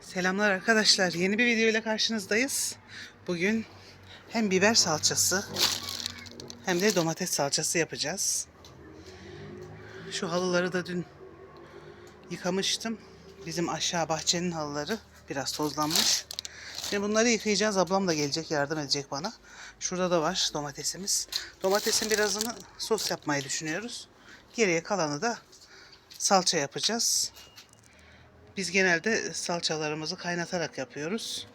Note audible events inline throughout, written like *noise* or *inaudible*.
Selamlar arkadaşlar. Yeni bir video ile karşınızdayız. Bugün hem biber salçası hem de domates salçası yapacağız. Şu halıları da dün yıkamıştım. Bizim aşağı bahçenin halıları biraz tozlanmış. Şimdi bunları yıkayacağız. Ablam da gelecek yardım edecek bana. Şurada da var domatesimiz. Domatesin birazını sos yapmayı düşünüyoruz. Geriye kalanı da salça yapacağız. Biz genelde salçalarımızı kaynatarak yapıyoruz.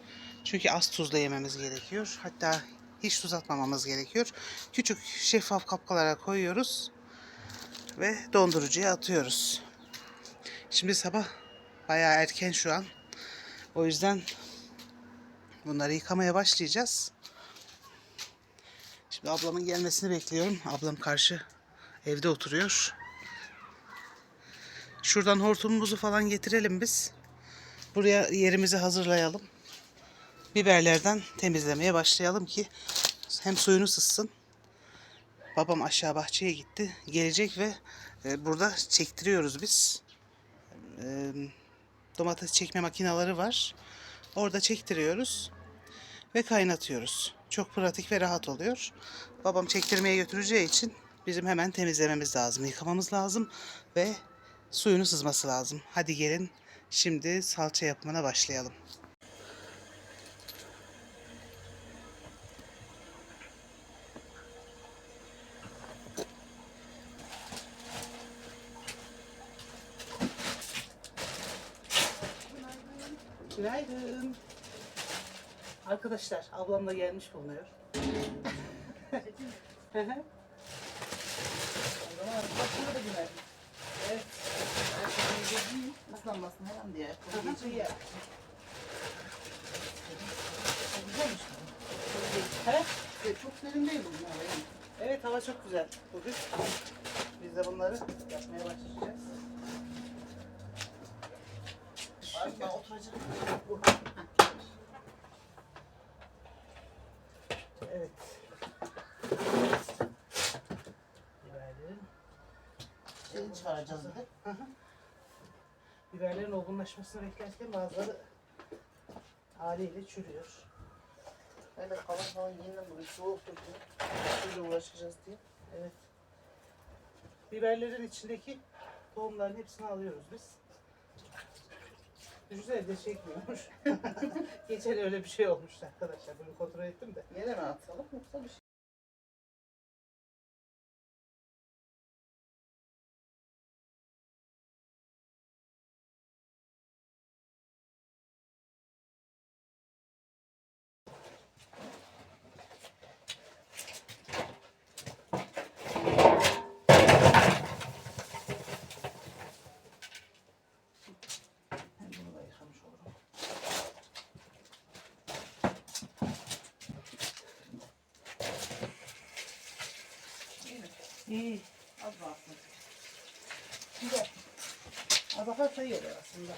Çünkü az tuzla yememiz gerekiyor. Hatta hiç tuz atmamamız gerekiyor. Küçük şeffaf kapkalara koyuyoruz ve dondurucuya atıyoruz. Şimdi sabah bayağı erken şu an. O yüzden bunları yıkamaya başlayacağız. Şimdi ablamın gelmesini bekliyorum. Ablam karşı evde oturuyor. Şuradan hortumumuzu falan getirelim biz. Buraya yerimizi hazırlayalım. Biberlerden temizlemeye başlayalım ki hem suyunu sızsın. Babam aşağı bahçeye gitti. Gelecek ve e, burada çektiriyoruz biz. E, domates çekme makineleri var. Orada çektiriyoruz ve kaynatıyoruz. Çok pratik ve rahat oluyor. Babam çektirmeye götüreceği için bizim hemen temizlememiz lazım, yıkamamız lazım ve suyunu sızması lazım. Hadi gelin şimdi salça yapımına başlayalım. Günaydın. Arkadaşlar ablam da gelmiş bulunuyor. *laughs* Hı hı. O zaman da günaydın. Islanmasın her an diye. Çok Güzelmiş bu. He? Çok serin değil hava. yani. Evet hava çok güzel bugün. Biz de bunları yapmaya başlayacağız. Abi ben oturacağım. Evet. Biberlerin, Seni çıkaracağız bir de. Biberlerin olgunlaşmasını beklerken bazıları haliyle çürüyor. Ben de kalan falan yeniden buraya soğuk tutuyor. Suyla uğraşacağız diye. Evet. Biberlerin içindeki tohumların hepsini alıyoruz biz. Düşünsene de çekmiyormuş. *laughs* Geçen öyle bir şey olmuştu arkadaşlar. Bunu kontrol ettim de. Yere mi atalım yoksa bir şey? Hem bunu da yıkamış olurum. İyi. Az baksın. Güzel. Az bakarsa iyi oluyor aslında.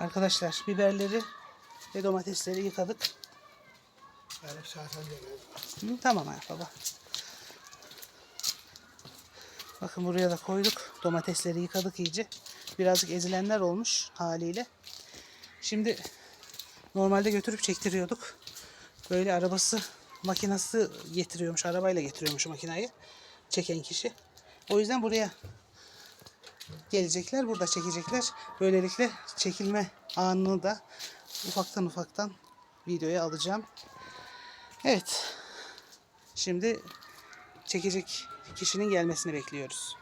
Arkadaşlar biberleri ve domatesleri yıkadık. Yani Hı, tamam ha baba. Bakın buraya da koyduk. Domatesleri yıkadık iyice. Birazcık ezilenler olmuş haliyle. Şimdi normalde götürüp çektiriyorduk. Böyle arabası makinası getiriyormuş. Arabayla getiriyormuş makinayı. Çeken kişi. O yüzden buraya gelecekler. Burada çekecekler. Böylelikle çekilme anını da ufaktan ufaktan videoya alacağım. Evet. Şimdi çekecek kişinin gelmesini bekliyoruz.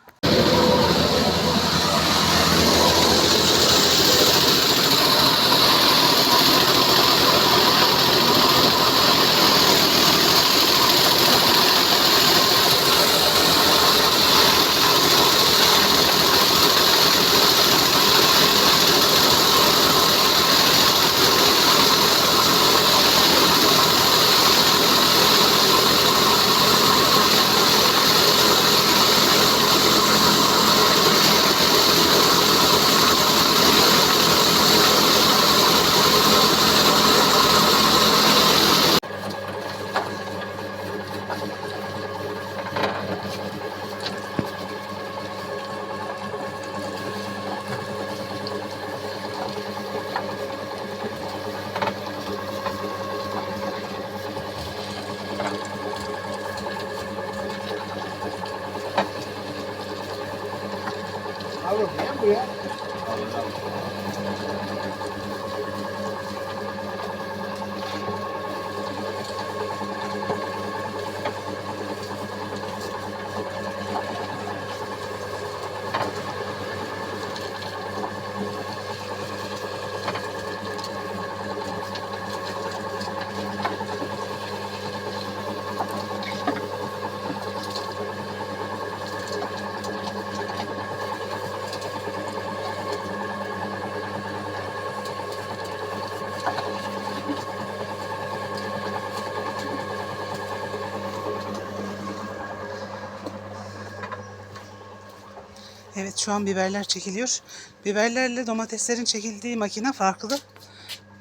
Evet şu an biberler çekiliyor. Biberlerle domateslerin çekildiği makine farklı.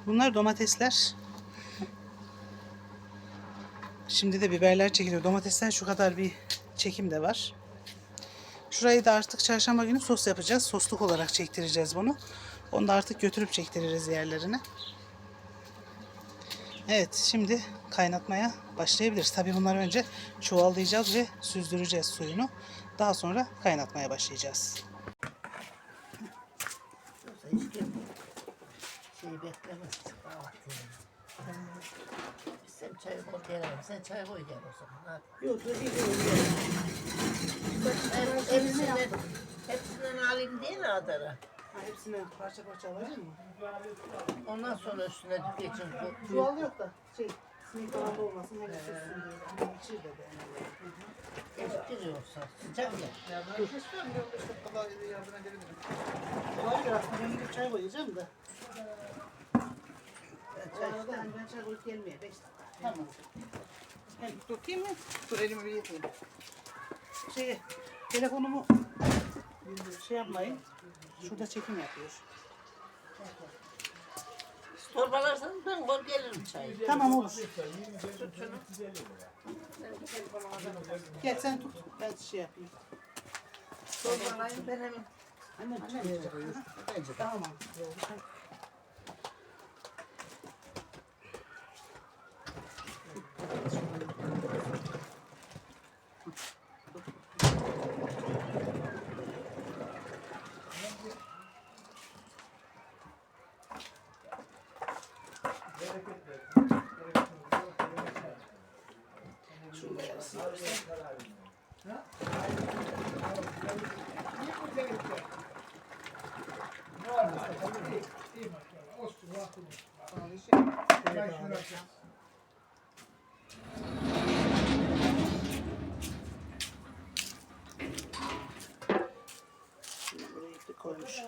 Bunlar domatesler. Şimdi de biberler çekiliyor. Domatesten şu kadar bir çekim de var. Şurayı da artık çarşamba günü sos yapacağız. Sosluk olarak çektireceğiz bunu. Onu da artık götürüp çektiririz yerlerine. Evet şimdi kaynatmaya başlayabiliriz. Tabii bunları önce çuvallayacağız ve süzdüreceğiz suyunu. Daha sonra kaynatmaya başlayacağız. Beklemez. Biz sen çay koy gelelim. Sen çay koy gel o zaman. Yok dur bir Hep- Hepsinden, hepsinden alayım değil mi Adara? Hepsini parça parça alacak mı? Ondan sonra üstüne. Bu- Çuval yok da şey sinek falan da olmasın. Süssün diye. Annem içir dedi. Geçtiriyorsa sıcak ya. Var ya ben gidip çay koyacağım da. Ben çay arada hani ben çay koyup gelmeye 5 dakika. Tamam. Hem tutayım mı? Dur elimi bir yıkayayım. Şey, telefonumu şey yapmayın. Şurada çekim yapıyor. Torbalarsanız ben koy gelirim çayı. Tamam olur. Gel sen tut. Ben şey yapayım. Torbalayın ben hemen. Annem tutacak. Bence de. Tamam. Şunu da Şunu buraya iplik koymuş.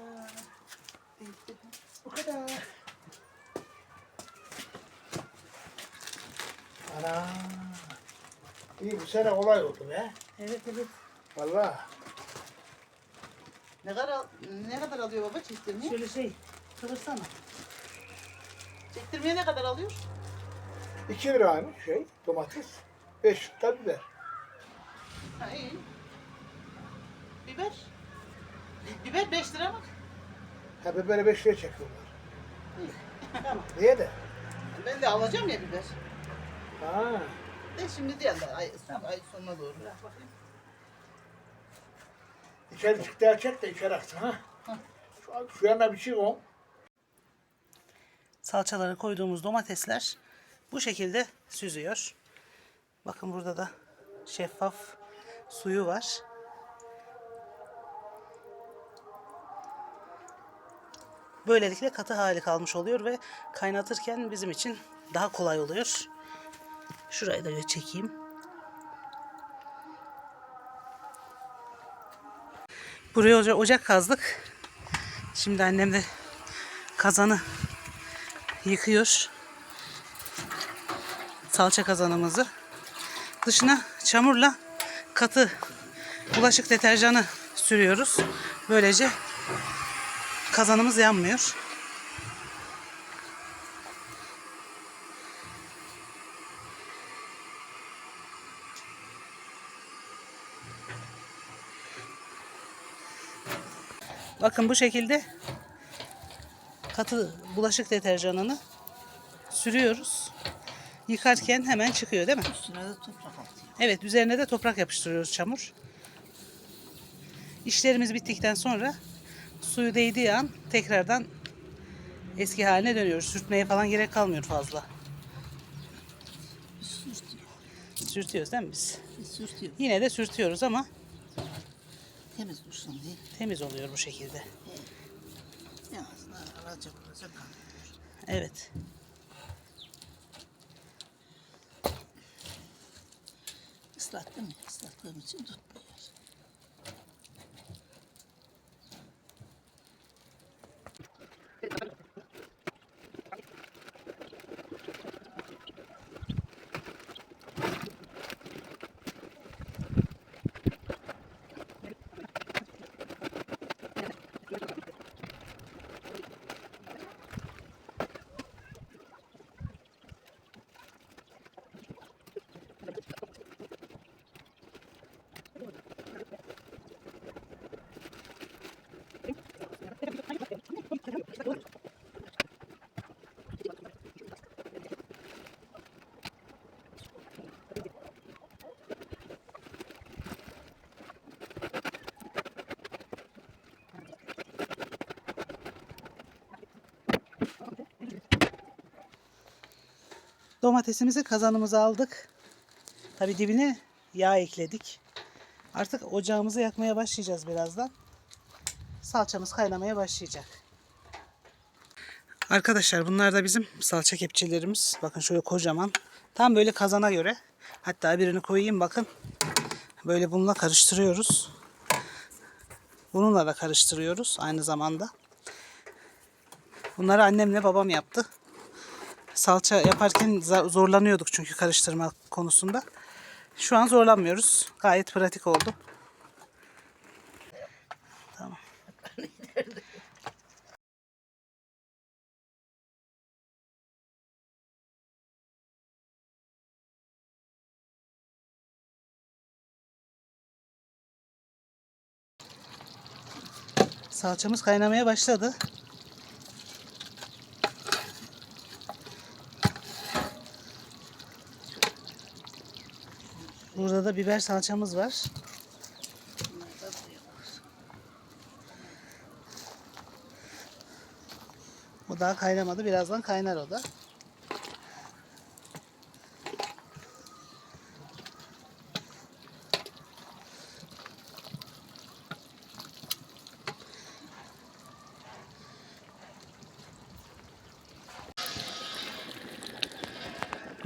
Bu kadar. Ana. İyi bu sene kolay oldu be. Evet evet. Vallahi. Ne kadar, ne kadar alıyor baba çektirmeyi? Şöyle şey kıvırsana. Çektirmeye ne kadar alıyor? 2 liraymış şey domates. 5 lira biber. Ha iyi. Biber. Biber 5 lira mı? Ha biberi 5 liraya çekiyorlar. Tamam. *laughs* Niye de? Ben de alacağım ya biber. Ha. De şimdi de ay, ay sonuna doğru. Bırak bakayım. İçeri çık daha çek de içeri aksın ha. Şu, şu yana bir şey koy. Salçaları koyduğumuz domatesler bu şekilde süzüyor. Bakın burada da şeffaf suyu var. Böylelikle katı hali kalmış oluyor ve kaynatırken bizim için daha kolay oluyor. Şurayı da çekeyim. Buraya oca- ocak kazdık. Şimdi annem de kazanı yıkıyor. Salça kazanımızı. Dışına çamurla katı bulaşık deterjanı sürüyoruz. Böylece kazanımız yanmıyor. Bakın bu şekilde katı bulaşık deterjanını sürüyoruz. Yıkarken hemen çıkıyor değil mi? Üstüne de toprak atıyor. Evet üzerine de toprak yapıştırıyoruz çamur. İşlerimiz bittikten sonra suyu değdiği an tekrardan eski haline dönüyoruz. Sürtmeye falan gerek kalmıyor fazla. Sürtüyor. Sürtüyoruz değil mi biz? Sürtüyor. Yine de sürtüyoruz ama Temiz dursun diye. temiz oluyor bu şekilde. Evet. Islattım ya. Islattığım için Domatesimizi kazanımıza aldık. Tabi dibine yağ ekledik. Artık ocağımızı yakmaya başlayacağız birazdan. Salçamız kaynamaya başlayacak. Arkadaşlar bunlar da bizim salça kepçelerimiz. Bakın şöyle kocaman. Tam böyle kazana göre. Hatta birini koyayım bakın. Böyle bununla karıştırıyoruz. Bununla da karıştırıyoruz aynı zamanda. Bunları annemle babam yaptı salça yaparken zorlanıyorduk çünkü karıştırma konusunda. Şu an zorlanmıyoruz. Gayet pratik oldu. Tamam. *laughs* Salçamız kaynamaya başladı. Burada da biber salçamız var. O daha kaynamadı. Birazdan kaynar o da.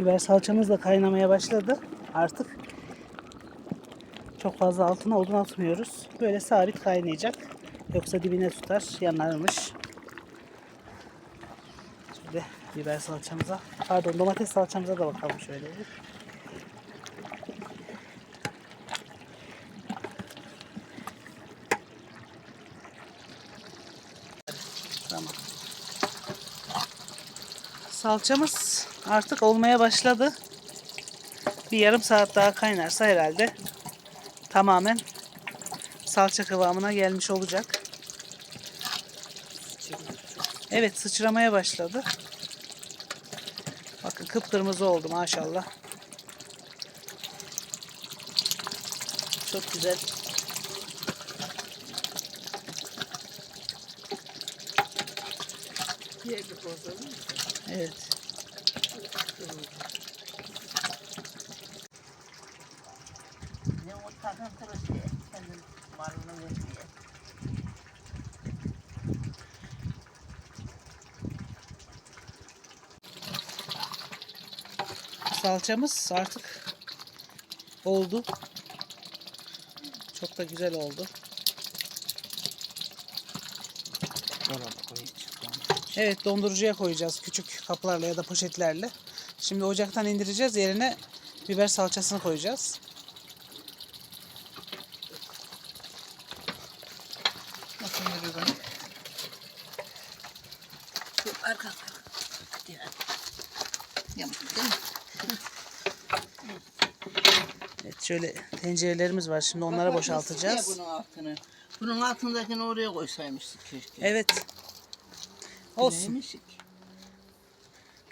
Biber salçamız da kaynamaya başladı. Artık çok fazla altına odun atmıyoruz. Böyle sabit kaynayacak. Yoksa dibine tutar, yanarmış. Şöyle biber salçamıza, pardon domates salçamıza da bakalım şöyle. Tamam. Salçamız artık olmaya başladı. Bir yarım saat daha kaynarsa herhalde tamamen salça kıvamına gelmiş olacak. Evet sıçramaya başladı. Bakın kıpkırmızı oldu maşallah. Çok güzel. Evet. Ne o takıntılı şey. Kendin malını vermeye. Salçamız artık oldu. Çok da güzel oldu. Dolaba koyacağım. Evet dondurucuya koyacağız küçük kaplarla ya da poşetlerle. Şimdi ocaktan indireceğiz yerine biber salçasını koyacağız. Yürüyor bana? Şu arka. Diğer. Yamuk değil mi? Evet şöyle tencerelerimiz var şimdi onları Kapatmışsın boşaltacağız. bunun altını. Bunun altındakini oraya koysaymıştık keşke. Evet. Olsun. Güzelmiş.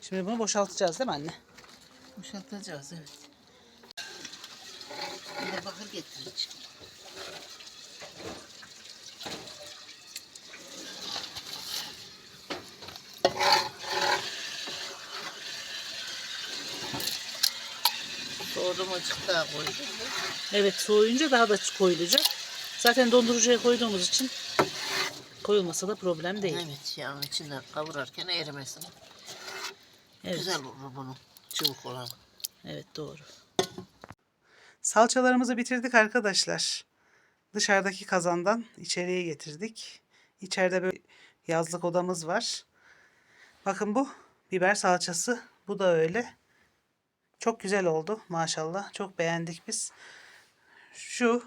Şimdi bunu boşaltacağız değil mi anne? Boşaltacağız evet. Bir de bakır getireceğim. Soğudumacık daha koydum. Evet soğuyunca daha da koyulacak. Zaten dondurucuya koyduğumuz için koyulmasa da problem değil. Evet yağın içinden kavurarken erimesin. Evet, Güzel olur bunun çubuk olan. evet doğru. Salçalarımızı bitirdik arkadaşlar. Dışarıdaki kazandan içeriye getirdik. İçeride böyle yazlık odamız var. Bakın bu biber salçası. Bu da öyle. Çok güzel oldu maşallah. Çok beğendik biz. Şu,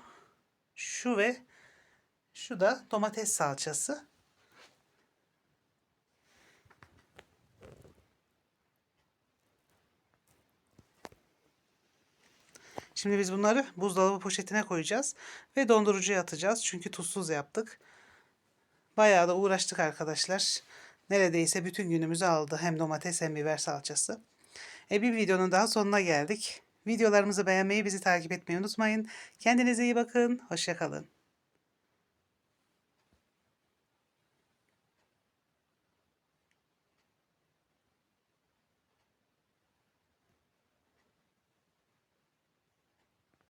şu ve şu da domates salçası. Şimdi biz bunları buzdolabı poşetine koyacağız ve dondurucuya atacağız. Çünkü tuzsuz yaptık. Bayağı da uğraştık arkadaşlar. Neredeyse bütün günümüzü aldı. Hem domates hem biber salçası. E bir videonun daha sonuna geldik. Videolarımızı beğenmeyi, bizi takip etmeyi unutmayın. Kendinize iyi bakın. Hoşçakalın.